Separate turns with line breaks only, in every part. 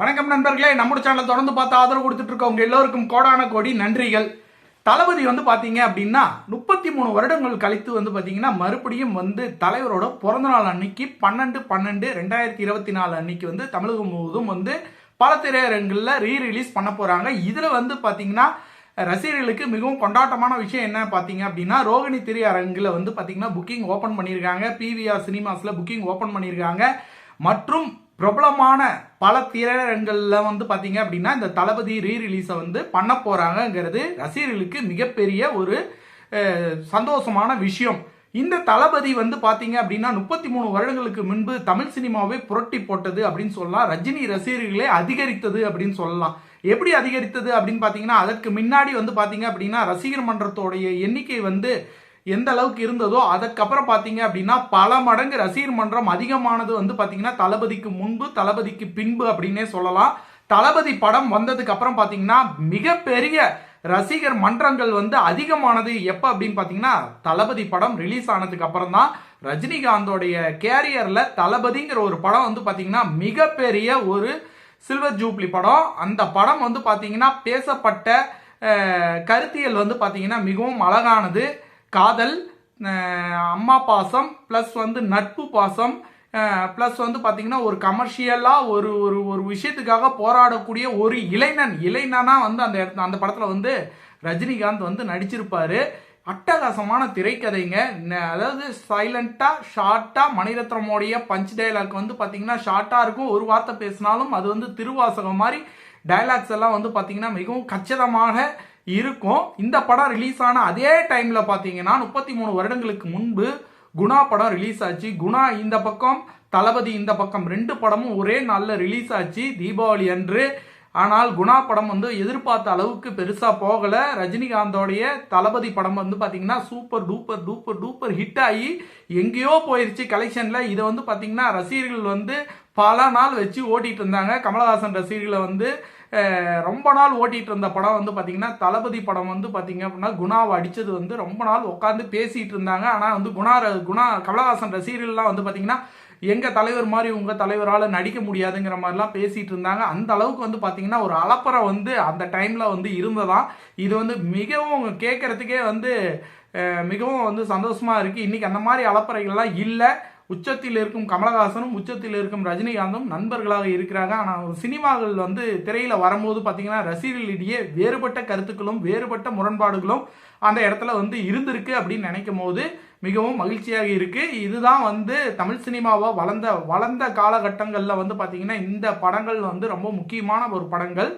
வணக்கம் நண்பர்களே நம்முடைய சேனலை தொடர்ந்து பார்த்து ஆதரவு கொடுத்துட்டு இருக்கவங்க எல்லோருக்கும் கோடான கோடி நன்றிகள். தளபதி வந்து பாத்தீங்க அப்படின்னா முப்பத்தி மூணு வருடங்கள் கழித்து வந்து பாத்தீங்கன்னா மறுபடியும் வந்து தலைவரோட பிறந்த நாள் அன்னைக்கு பன்னெண்டு பன்னெண்டு ரெண்டாயிரத்தி இருபத்தி நாலு அன்னைக்கு வந்து தமிழகம் முழுவதும் வந்து பல திரையரங்குகளில் ரீ ரிலீஸ் பண்ண போறாங்க. இதுல வந்து பாத்தீங்கன்னா ரசிகர்களுக்கு மிகவும் கொண்டாட்டமான விஷயம் என்ன பார்த்தீங்க அப்படின்னா ரோகிணி திரையரங்கில் வந்து பார்த்தீங்கன்னா புக்கிங் ஓப்பன் பண்ணியிருக்காங்க. பிவிஆர் சினிமாஸில் புக்கிங் ஓப்பன் பண்ணியிருக்காங்க. மற்றும் பிரபலமான பல திரையரங்களில் வந்து பார்த்தீங்க அப்படின்னா இந்த தளபதி ரீ ரிலீஸை வந்து பண்ண போகிறாங்கங்கிறது ரசிகர்களுக்கு மிகப்பெரிய ஒரு சந்தோஷமான விஷயம். இந்த தளபதி வந்து பார்த்தீங்க அப்படின்னா முப்பத்தி மூணு வருடங்களுக்கு முன்பு தமிழ் சினிமாவை புரட்டி போட்டது அப்படின்னு சொல்லலாம். ரஜினி ரசிகர்களே அதிகரித்தது அப்படின்னு சொல்லலாம். எப்படி அதிகரித்தது அப்படின்னு பார்த்தீங்கன்னா அதற்கு முன்னாடி வந்து பார்த்தீங்க அப்படின்னா ரசிகர் மன்றத்தோடைய எண்ணிக்கை வந்து எந்த அளவுக்கு இருந்ததோ அதுக்கப்புறம் பார்த்தீங்க அப்படின்னா பல மடங்கு ரசிகர் மன்றம் அதிகமானது வந்து பார்த்தீங்கன்னா தளபதிக்கு முன்பு தளபதிக்கு பின்பு அப்படின்னே சொல்லலாம். தளபதி படம் வந்ததுக்கு அப்புறம் பார்த்தீங்கன்னா மிகப்பெரிய ரசிகர் மன்றங்கள் வந்து அதிகமானது. எப்போ அப்படின்னு பார்த்தீங்கன்னா தளபதி படம் ரிலீஸ் ஆனதுக்கு அப்புறம் தான். ரஜினிகாந்தோடைய கேரியரில் தளபதிங்கிற ஒரு படம் வந்து பார்த்தீங்கன்னா மிகப்பெரிய ஒரு சில்வர் ஜூப்ளி படம். அந்த படம் வந்து பார்த்தீங்கன்னா பேசப்பட்ட கருத்தியல் வந்து பார்த்தீங்கன்னா மிகவும் அழகானது. காதல் அம்மா பாசம் ப்ளஸ் வந்து நட்பு பாசம் ப்ளஸ் வந்து பார்த்தீங்கன்னா ஒரு கமர்ஷியலாக ஒரு ஒரு ஒரு விஷயத்துக்காக போராடக்கூடிய ஒரு இளைஞன். இளைஞனா வந்து அந்த இடத்துல அந்த படத்தில் வந்து ரஜினிகாந்த் வந்து நடிச்சிருப்பாரு. அட்டகாசமான திரைக்கதைங்க. அதாவது சைலண்டா ஷார்ட்டா மணிரத்னமோடைய பஞ்ச் டைலாக் வந்து பாத்தீங்கன்னா ஷார்ட்டா இருக்கும். ஒரு வார்த்தை பேசினாலும் அது வந்து திருவாசகம் மாதிரி டைலாக்ஸ் எல்லாம் வந்து பாத்தீங்கன்னா மிகவும் கச்சிதமாக இருக்கும். இந்த படம் ரிலீஸ் ஆன அதே டைம்ல பாத்தீங்கன்னா முப்பத்தி மூணு வருடங்களுக்கு முன்பு குணா படம் ரிலீஸ் ஆச்சு. குணா இந்த பக்கம் தளபதி இந்த பக்கம் ரெண்டு படமும் ஒரே நாளில் ரிலீஸ் ஆச்சு. தீபாவளி அன்று ஆனால் குணா படம் வந்து எதிர்பார்த்த அளவுக்கு பெருசாக போகலை. ரஜினிகாந்தோடைய தளபதி படம் வந்து பார்த்தீங்கன்னா super duper duper duper hit ஆகி எங்கேயோ போயிடுச்சு கலெக்ஷனில் இதை வந்து பார்த்தீங்கன்னா ரசிகர்கள் வந்து பல நாள் வச்சு ஓட்டிகிட்டு இருந்தாங்க. கமலஹாசன் ரசிகர்களை வந்து ரொம்ப நாள் ஓட்டிகிட்டு இருந்த படம் வந்து பார்த்திங்கன்னா தளபதி படம் வந்து பார்த்திங்க அப்படின்னா குணாவை அடித்தது வந்து ரொம்ப நாள் உட்காந்து பேசிகிட்டு இருந்தாங்க. ஆனால் வந்து குணா ர- குணா கமலஹாசன் ரசிகர்கள்லாம் வந்து பார்த்திங்கன்னா எங்க தலைவர் மாதிரி உங்க தலைவரால நடிக்க முடியாதுங்கிற மாதிரிலாம் பேசிட்டு இருந்தாங்க. அந்த அளவுக்கு வந்து பாத்தீங்கன்னா ஒரு அலப்பறை வந்து அந்த டைம்ல வந்து இருந்ததான் இது வந்து மிகவும் கேட்கறதுக்கே வந்து மிகவும் வந்து சந்தோஷமா இருக்கு. இன்னைக்கு அந்த மாதிரி அலப்பறைகள்லாம் இல்லை. உச்சத்தில் இருக்கும் கமலஹாசனும் உச்சத்தில் இருக்கும் ரஜினிகாந்தும் நண்பர்களாக இருக்கிறாங்க. ஆனால் சினிமாக்கள் வந்து திரையில் வரும்போது பார்த்தீங்கன்னா ரசிகர்களிடையே வேறுபட்ட கருத்துக்களும் வேறுபட்ட முரண்பாடுகளும் அந்த இடத்துல வந்து இருந்திருக்கு அப்படின்னு நினைக்கும் போது மிகவும் மகிழ்ச்சியாக இருக்கு. இதுதான் வந்து தமிழ் சினிமாவை வளர்ந்த வளர்ந்த காலகட்டங்களில் வந்து பார்த்தீங்கன்னா இந்த படங்கள் வந்து ரொம்ப முக்கியமான ஒரு படங்கள்.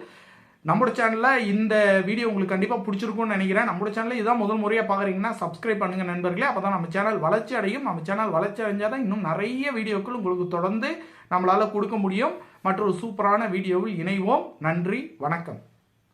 நம்மளோட சேனலில் இந்த வீடியோ உங்களுக்கு கண்டிப்பாக பிடிச்சிருக்கும்னு நினைக்கிறேன். நம்மளோட சேனலில் இதான் முதல் முறையாக பார்க்குறீங்கன்னா சப்ஸ்கிரைப் பண்ணுங்கள் நண்பர்களே. அப்போ தான் நம்ம சேனல் வளர்ச்சி அடையும். நம்ம சேனல் வளர்ச்சி அடைஞ்சால் தான் இன்னும் நிறைய வீடியோக்கள் உங்களுக்கு தொடர்ந்து நம்மளால் கொடுக்க முடியும். மற்றொரு சூப்பரான வீடியோவில் இணைவோம். நன்றி வணக்கம்.